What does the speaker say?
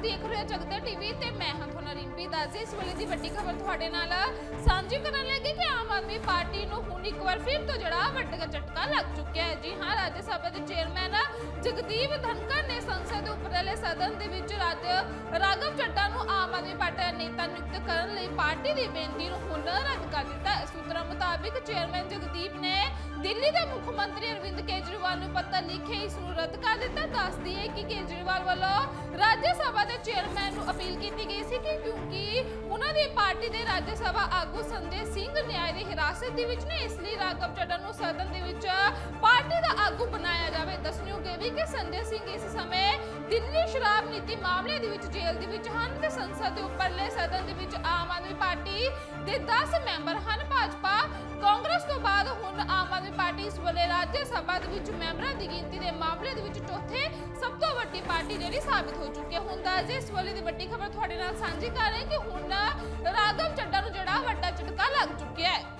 ਤੁਸੀਂ ਦੇਖ ਰਹੇ ਹੋ ਟੀਵੀ ਤੇ ਮੈਂ ਹਾਂ ਤੁਹਾਡਾ ਰਿੰਪੀ ਦਾਸੀ ਇਸ ਵੇਲੇ ਦੀ ਵੱਡੀ ਖਬਰ ਤੁਹਾਡੇ ਨਾਲ ਸਾਂਝੀ ਕਰਨ ਲੱਗੇ ਕਿ ਆਮ ਆਦਮੀ ਪਾਰਟੀ ਨੂੰ ਹੁਣ ਇੱਕ ਵਾਰ ਫਿਰ ਤੋਂ ਜਿਹੜਾ ਵੱਡਾ ਝਟਕਾ ਲੱਗ ਚੁੱਕਿਆ ਹੈ। ਜੀ ਹਾਂ, ਰਾਜ ਸਭਾ ਦੇ ਚੇਅਰਮੈਨ ਜਗਦੀਪ ਧਨਕਰ ਨੇ ਸੰਸਦ ਦੇ ਉਪਰਲੇ ਸਦਨ ਦੇ ਵਿੱਚ ਰਾਜ ਰਾਗਵ ਚੱਡਾ ਨੂੰ ਆਮ ਆਦਮੀ ਪਾਰਟੀ ਦਾ ਕਰਨ ਲਈ ਪਾਰਟੀ ਦੀ ਬੇਨਤੀ ਨੂੰ ਹੁਣ ਰੱਦ ਕਰ ਦਿੱਤਾ। ਸੂਤਰਾਂ ਮੁਤਾਬਿਕ ਚੇਅਰਮੈਨ ਜਗਦੀਪ ਨੇ ਦਿੱਲੀ ਦੇ ਮੁੱਖ ਮੰਤਰੀ ਅਰਵਿੰਦ ਕੇਜਰੀਵਾਲ ਨੂੰ ਪੱਤਰ ਲਿਖੇ ਇਸ ਨੂੰ ਰੱਦ ਕਰ ਦਿੱਤਾ। ਦੱਸਦੀ ਹੈ ਕਿ ਕੇਜਰੀਵਾਲ ਵੱਲੋਂ ਰਾਜ ਸਭਾ ਦੇ ਚੇਅਰਮੈਨ ਨੂੰ ਅਪੀਲ ਕੀਤੀ ਗਈ ਸੀ ਕਿ ਕਿਉਂਕਿ ਉਹਨਾਂ ਦੀ ਪਾਰਟੀ ਦੇ ਰਾਜ ਸਭਾ ਆਗੂ ਸੰਜੇ ਸਿੰਘ ਨਿਆਇ ਦੀ ਹਿਰਾਸਤ ਦੇ ਵਿੱਚ ਨੇ, ਇਸ ਲਈ ਰਾਘਵ ਚੱਡਾ ਨੂੰ ਸਦਨ ਦੇ ਵਿੱਚ ਪਾਰਟੀ ਵੀ ਕਿ ਸੰਜੇ ਸਿੰਘ ਇਸ ਸਮੇਂ ਦਿੱਲੀ ਸ਼ਰਾਬ ਨੀਤੀ ਮਾਮਲੇ ਦੇ ਵਿੱਚ ਜੇਲ੍ਹ ਦੇ ਵਿੱਚ ਹਨ ਤੇ ਸੰਸਦ ਦੇ ਉੱਪਰਲੇ ਸਦਨ ਦੇ ਵਿੱਚ ਆਮ ਆਦਮੀ ਪਾਰਟੀ ਦੇ 10 ਮੈਂਬਰ ਹਨ। ਭਾਜਪਾ ਕਾਂਗਰਸ ਤੋਂ ਬਾਅਦ ਹੁਣ ਆਮ ਆਦਮੀ ਪਾਰਟੀ ਇਸ ਵੇਲੇ ਰਾਜ ਸਭਾ ਦੇ ਵਿੱਚ ਮੈਂਬਰਾਂ ਦੀ ਗਿਣਤੀ ਦੇ ਮਾਮਲੇ ਦੇ ਵਿੱਚ ਚੌਥੇ ਸਭ ਤੋਂ ਵੱਡੀ ਪਾਰਟੀ ਜਿਹੜੀ ਸਾਬਿਤ ਹੋ ਚੁੱਕੀ ਹੈ। ਹੁਣ ਜੇ ਇਸ ਵੇਲੇ ਦੀ ਵੱਡੀ ਖਬਰ ਤੁਹਾਡੇ ਨਾਲ ਸਾਂਝੀ ਕਰ ਰਹੇ ਕਿ ਹੁਣ